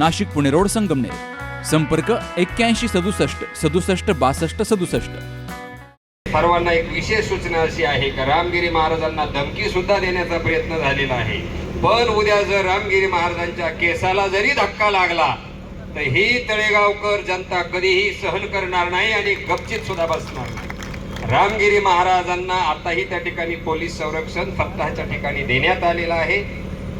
Nashik Pune road Sangamner. संपर्क एक्क्याऐंशी सदुसष्ट सदुसष्ट बासष्ट सदुसष्ट. सर्वांना एक विशेष सूचना अशी आहे का रामगिरी महाराजांना धमकी सुद्धा देण्याचा प्रयत्न झालेला आहे. पण उद्या जर रामगिरी महाराजांच्या केसाला जरी धक्का लागला तर ही तळेगावकर जनता कधीही सहन करणार नाही आणि गपचित सुद्धा बसणार नाही. रामगिरी महाराजांना आताही त्या ठिकाणी पोलीस संरक्षण फत्ताच्या ठिकाणी देण्यात आलेलं आहे.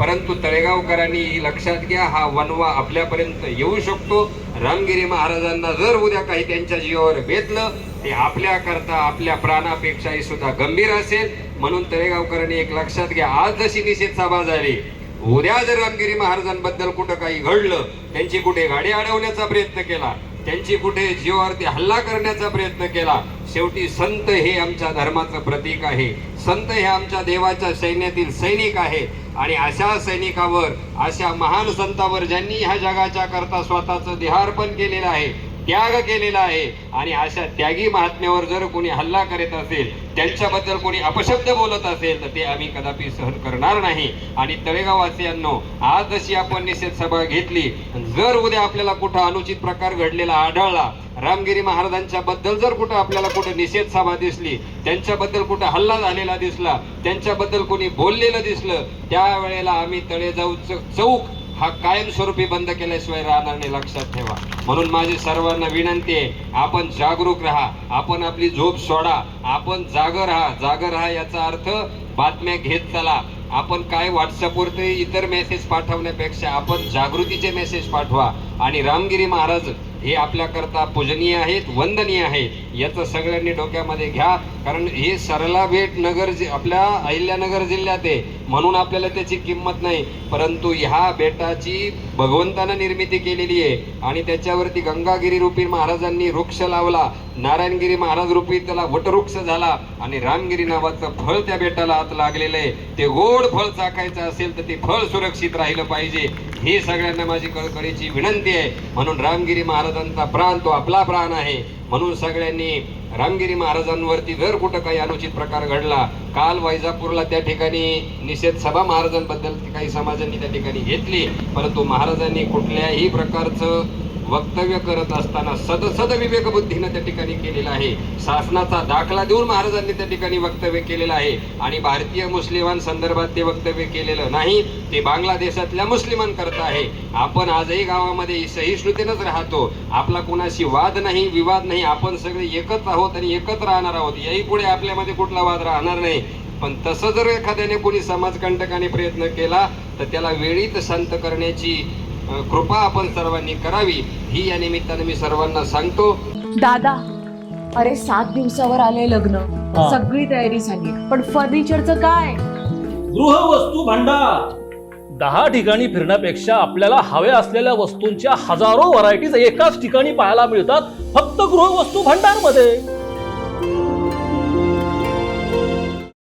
परंतु तळेगावकरांनी लक्षात घ्या हा वनवा आपल्यापर्यंत येऊ शकतो. रामगिरी महाराजांना जर उद्या काही त्यांच्या जीवावर बेतलं ते आपल्याकरता आपल्या प्राणापेक्षाही सुद्धा गंभीर असेल. म्हणून तळेगावकरांनी एक लक्षात घ्या आज जशी निषेध सभा झाली उद्या जर रामगिरी महाराजांबद्दल कुठं काही घडलं त्यांची कुठे गाडी अडवण्याचा प्रयत्न केला त्यांची कुठे जीवावरती हल्ला करण्याचा प्रयत्न केला शेवटी संत हे आमच्या धर्माचं प्रतीक आहे. संत हे आमच्या देवाच्या सैन्यातील सैनिक आहे. आणि अशा सैनिकावर अशा महान संतावर ज्यांनी ह्या जगाच्या करता स्वतःचं देहार्पण केलेलं आहे त्याग केलेला आहे. आणि अशा त्यागी महात्म्यावर जर कोणी हल्ला करीत असेल त्यांच्याबद्दल कोणी अपशब्द बोलत असेल तर ते आम्ही कदापि सहन करणार नाही. आणि तळेगाववासियांनो आज जशी आपण निषेध सभा घेतली जर उद्या आपल्याला कुठं अनुचित प्रकार घडलेला आढळला रामगिरी महाराजांच्या बद्दल जर कुठं आपल्याला कुठं निषेध सभा दिसली त्यांच्याबद्दल कुठं हल्ला झालेला दिसला त्यांच्याबद्दल कोणी बोललेलं दिसलं त्यावेळेला आम्ही तळे जाऊ चौक हा कायमस्वरूपी बंद केल्याशिवाय राहणार नाही लक्षात ठेवा. म्हणून माझी सर्वांना विनंती आहे आपण जागरूक राहा आपण आपली झोप सोडा आपण जागर राहा. जागर राहा याचा अर्थ बातम्या घेत चला. आपण काय व्हॉट्सअपवरती इतर मेसेज पाठवण्यापेक्षा आपण जागृतीचे मेसेज पाठवा. आणि रामगिरी महाराज हे आपल्याकरता पूजनीय आहेत वंदनीय आहेत. याचं सगळ्यांनी डोक्यामध्ये घ्या. कारण हे सरला भेट नगर जि आपल्या अहिल्यानगर जिल्ह्यात आहे. म्हणून आपल्याला त्याची किंमत नाही. परंतु ह्या बेटाची भगवंतानं निर्मिती केलेली आहे. आणि त्याच्यावरती गंगागिरी रूपी महाराजांनी वृक्ष लावला. नारायणगिरी महाराज रूपी त्याला वटवृक्ष झाला. आणि रामगिरी नावाचं फळ त्या बेटाला आत लागलेलं आहे. ते गोड फळ चाकायचं असेल तर ते फळ सुरक्षित राहिलं पाहिजे. ही सगळ्यांना माझी कळकळीची विनंती आहे. म्हणून रामगिरी महाराजांचा प्राण तो आपला प्राण आहे. म्हणून सगळ्यांनी रामगिरी महाराजांवरती जर कुठं काही अनुचित प्रकार घडला काल वैजापूरला त्या ठिकाणी निषेध सभा महाराजांबद्दल काही समाजांनी त्या ठिकाणी घेतली परंतु महाराजांनी कुठल्याही प्रकारचं वक्तव्य करत असताना सद सद विवेक बुद्धीनं त्या ठिकाणी केलेलं आहे. शासनाचा दाखला देऊन महाराजांनी त्या ठिकाणी वक्तव्य केलेलं आहे. आणि भारतीय मुस्लिमांसंदर्भात ते वक्तव्य केलेलं नाही ते बांगलादेशातल्या मुस्लिमांकरता आहे. आपण आजही गावामध्ये सहिष्णुतेनंच राहतो. आपला कुणाशी वाद नाही विवाद नाही आपण सगळे एकच आहोत आणि एकत्र राहणार आहोत. याही पुढे आपल्यामध्ये कुठला वाद राहणार नाही. पण तसं जर एखाद्याने कोणी समाजकंटकाने प्रयत्न केला तर त्याला वेळीत शांत करण्याची कृपा आपण सर्वांनी करावी. ही या निमित्ताने मी सर्वांना सांगतो. दादा अरे सात दिवसावर आले लग्न. हा. सगळी तयारी झाली पण फर्निचरचं काय? गृहवस्तू भांडार. दहा ठिकाणी फिरण्यापेक्षा आपल्याला हव्या असलेल्या वस्तूंच्या हजारो व्हरायटीज एकाच ठिकाणी पाहायला मिळतात फक्त गृहवस्तू भांडारमध्ये